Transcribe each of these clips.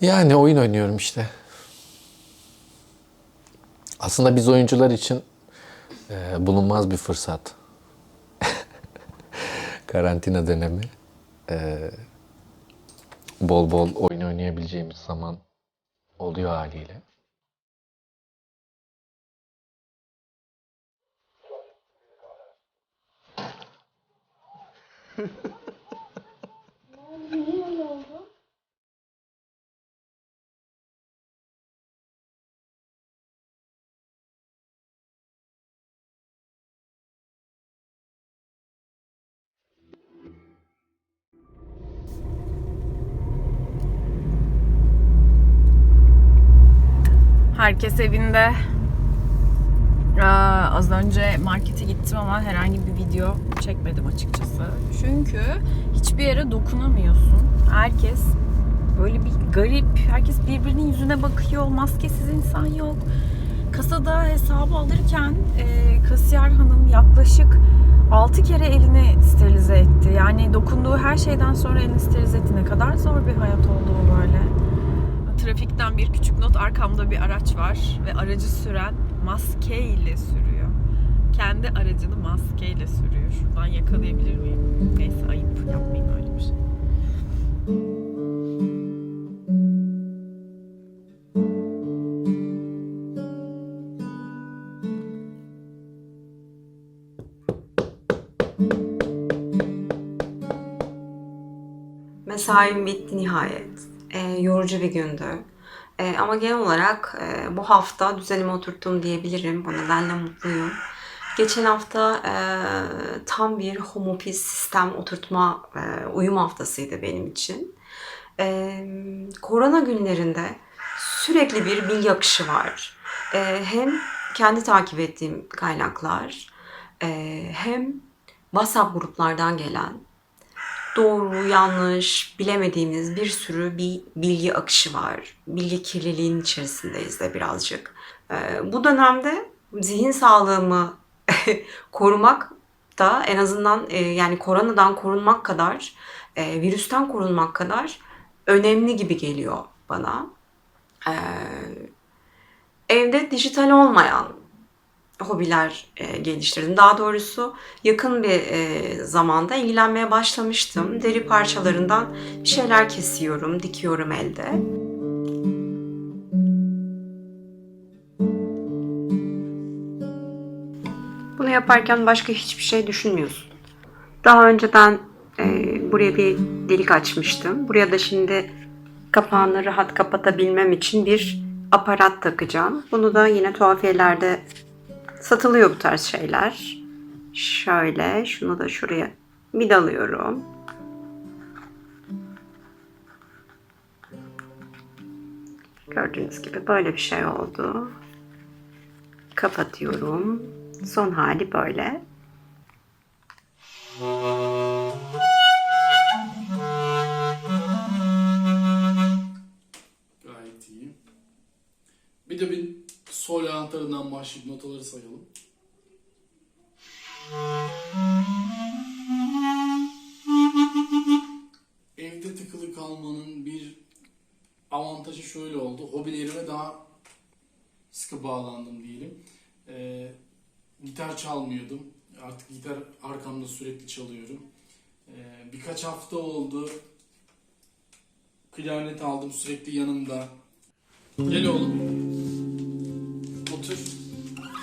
Yani oyun oynuyorum işte. Aslında biz oyuncular için e, bulunmaz bir fırsat. Karantina dönemi. E, bol bol oyun oynayabileceğimiz zaman oluyor haliyle. Herkes evinde. Aa, az önce markete gittim ama herhangi bir video çekmedim açıkçası. Çünkü hiçbir yere dokunamıyorsun. Herkes böyle bir garip. Herkes birbirinin yüzüne bakıyor. Maskesiz insan yok. Kasada hesabı alırken e, kasiyer hanım yaklaşık 6 kere elini sterilize etti. Yani dokunduğu her şeyden sonra elini sterilize etti. Ne kadar zor bir hayat oldu o böyle. Trafikten bir küçük not arkamda bir araç var ve aracı süren maskeyle sürüyor. Kendi aracını maskeyle sürüyor. Şuradan yakalayabilir miyim? Neyse ayıp yapmayayım öyle bir şey. Mesaim bitti nihayet. Ee, yorucu bir gündü. Ee, ama genel olarak e, bu hafta düzenime oturttum diyebilirim. Bu nedenle mutluyum. Geçen hafta e, tam bir home office sistem oturtma e, uyum haftasıydı benim için. E, korona günlerinde sürekli bir bilgi akışı var. E, hem kendi takip ettiğim kaynaklar e, hem WhatsApp gruplardan gelen doğru, yanlış, bilemediğimiz bir sürü bir bilgi akışı var. Bilgi kirliliğinin içerisindeyiz de birazcık. Ee, bu dönemde zihin sağlığımı korumak da en azından e, yani koronadan korunmak kadar, e, virüsten korunmak kadar önemli gibi geliyor bana. Ee, evde dijital olmayan hobiler e, geliştirdim. Daha doğrusu yakın bir e, zamanda ilgilenmeye başlamıştım. Deri parçalarından bir şeyler kesiyorum, dikiyorum elde. Bunu yaparken başka hiçbir şey düşünmüyorsun. Daha önceden e, buraya bir delik açmıştım. Buraya da şimdi kapağını rahat kapatabilmem için bir aparat takacağım. Bunu da yine tuhafiyelerde satılıyor bu tarz şeyler. Şöyle şunu da şuraya vidalıyorum. Gördüğünüz gibi böyle bir şey oldu. Kapatıyorum. Son hali böyle. Gayet iyi. Bir de bir sol anahtarından başlayıp notaları sayalım. Evde tıkılı kalmanın bir avantajı şöyle oldu. Hobilerime daha sıkı bağlandım diyelim. Ee, gitar çalmıyordum. Artık gitar arkamda sürekli çalıyorum. Ee, birkaç hafta oldu. Klarnet aldım sürekli yanımda. Gel oğlum.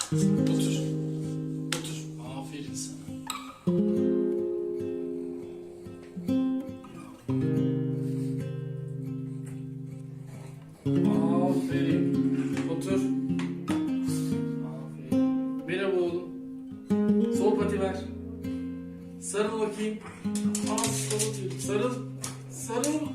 Otur. Otur. Aferin sana. Otur. Aferin. Merhaba oğlum. Sol pati. Sarıl bakayım. Aa, sarıl. Sarıl. Sarıl.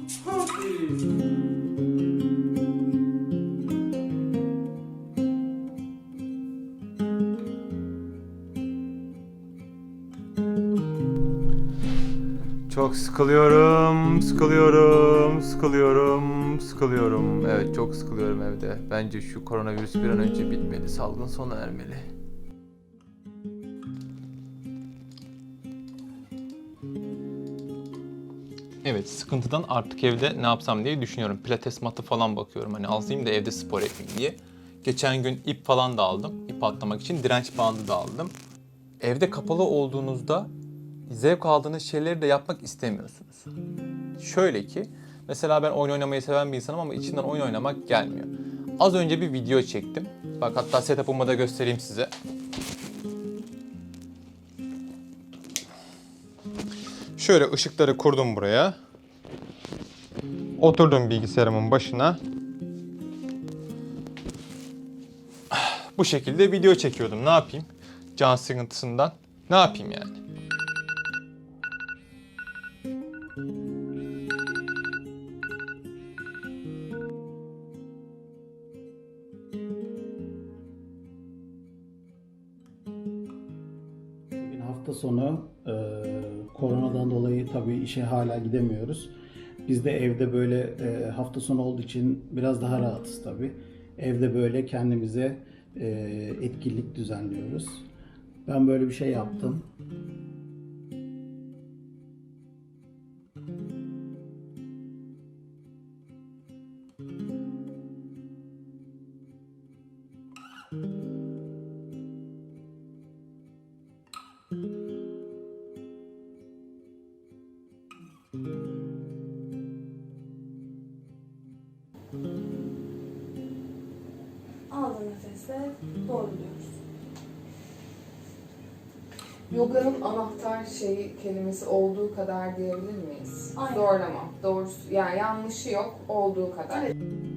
Çok sıkılıyorum, sıkılıyorum, sıkılıyorum, sıkılıyorum. Evet çok sıkılıyorum evde. Bence şu koronavirüs bir an önce bitmeli, salgın sona ermeli. Evet sıkıntıdan artık evde ne yapsam diye düşünüyorum. Pilates matı falan bakıyorum. Hani alayım da evde spor yapayım diye. Geçen gün ip falan da aldım. İp atlamak için direnç bandı da aldım. Evde kapalı olduğunuzda zevk aldığınız şeyleri de yapmak istemiyorsunuz. Şöyle ki mesela ben oyun oynamayı seven bir insanım ama içinden oyun oynamak gelmiyor. Az önce bir video çektim. Bak hatta setup'ımı da göstereyim size. Şöyle ışıkları kurdum buraya. Oturdum bilgisayarımın başına. Bu şekilde video çekiyordum. Ne yapayım? Can sıkıntısından. Ne yapayım yani? Hafta sonu e, koronadan dolayı tabii işe hala gidemiyoruz. Biz de evde böyle e, hafta sonu olduğu için biraz daha rahatız tabii. Evde böyle kendimize e, etkinlik düzenliyoruz. Ben böyle bir şey yaptım. Yoga'nın anahtar şeyi kelimesi olduğu kadar diyebilir miyiz? Aynen. Zorlama. Doğrusu yani yanlışı yok olduğu kadar. Dilini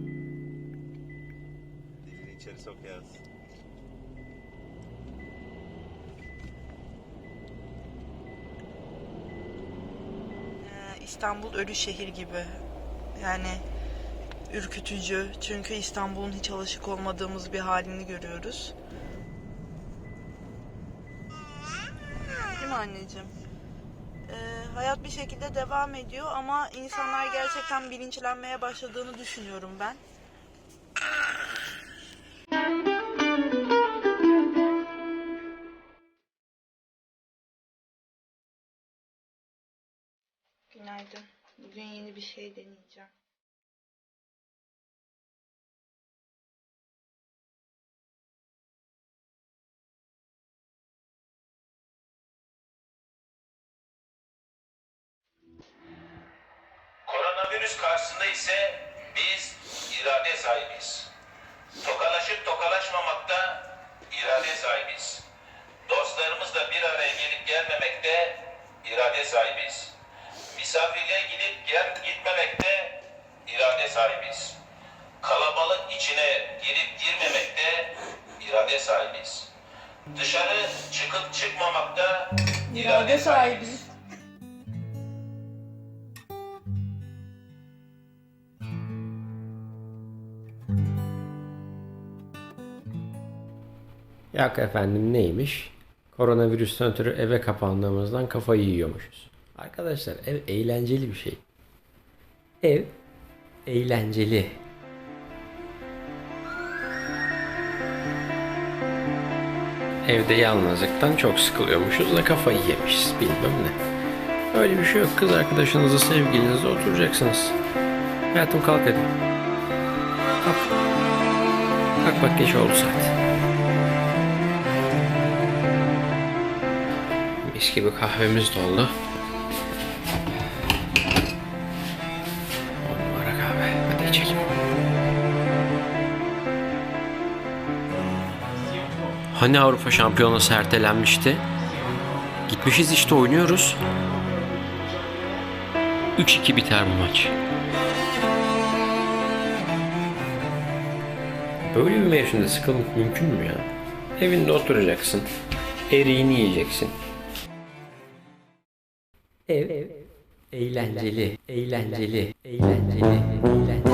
içeri sok yaz. Ee, İstanbul ölü şehir gibi. Yani ürkütücü. Çünkü İstanbul'un hiç alışık olmadığımız bir halini görüyoruz. Anneciğim? Ee, hayat bir şekilde devam ediyor ama insanlar gerçekten bilinçlenmeye başladığını düşünüyorum ben. Günaydın. Bugün yeni bir şey deneyeceğim. Koronavirüs karşısında ise biz irade sahibiz. Tokalaşıp tokalaşmamakta irade sahibiz. Dostlarımızla bir araya gelip gelmemekte irade sahibiz. Misafirliğe gidip gel gitmemekte irade sahibiz. Kalabalık içine girip girmemekte irade sahibiz. Dışarı çıkıp çıkmamakta irade sahibiz. Yak efendim neymiş? Koronavirüsten ötürü eve kapandığımızdan kafayı yiyormuşuz. Arkadaşlar ev eğlenceli bir şey. Ev eğlenceli. Evde yalnızlıktan çok sıkılıyormuşuz da kafayı yemişiz bilmem ne. Öyle bir şey yok. Kız arkadaşınızla sevgilinizle oturacaksınız. Hayatım kalk hadi. Kalk. Kalk bak geç oldu saat. Gibi kahvemiz. Hadi içelim. Hani Avrupa Şampiyonası ertelenmişti? Gitmişiz işte oynuyoruz. 3-2 biter bu maç. Böyle bir mevsimde sıkılmak mümkün mü ya? Evinde oturacaksın. Eriğini yiyeceksin. Ev, eğlenceli, eğlenceli, eğlenceli, eğlenceli.